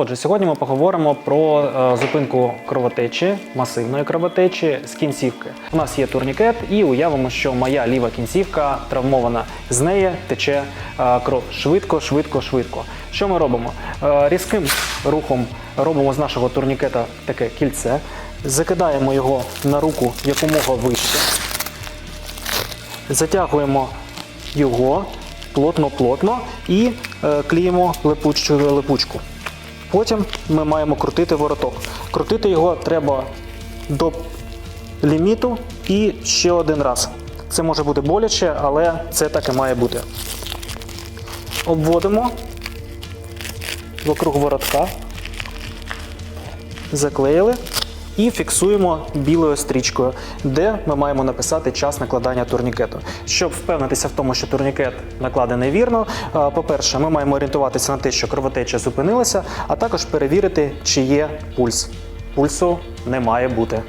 Отже, сьогодні ми поговоримо про е, зупинку кровотечі, масивної кровотечі з кінцівки. У нас є турнікет, і уявимо, що моя ліва кінцівка травмована. З неї тече е, кров швидко, швидко, швидко. Що ми робимо? Е, різким рухом робимо з нашого турнікета таке кільце, закидаємо його на руку якомога вище, затягуємо його плотно-плотно і е, клеїмо липучку, липучку. Потім ми маємо крутити вороток. Крутити його треба до ліміту і ще один раз. Це може бути боляче, але це так і має бути. Обводимо вокруг воротка, заклеїли і фіксуємо білою стрічкою, де ми маємо написати час накладання турнікету. Щоб впевнитися в тому, що турнікет накладений вірно, е, по-перше, ми маємо орієнтуватися на те, що кровотеча зупинилася, а також перевірити, чи є пульс. Пульсу не має бути.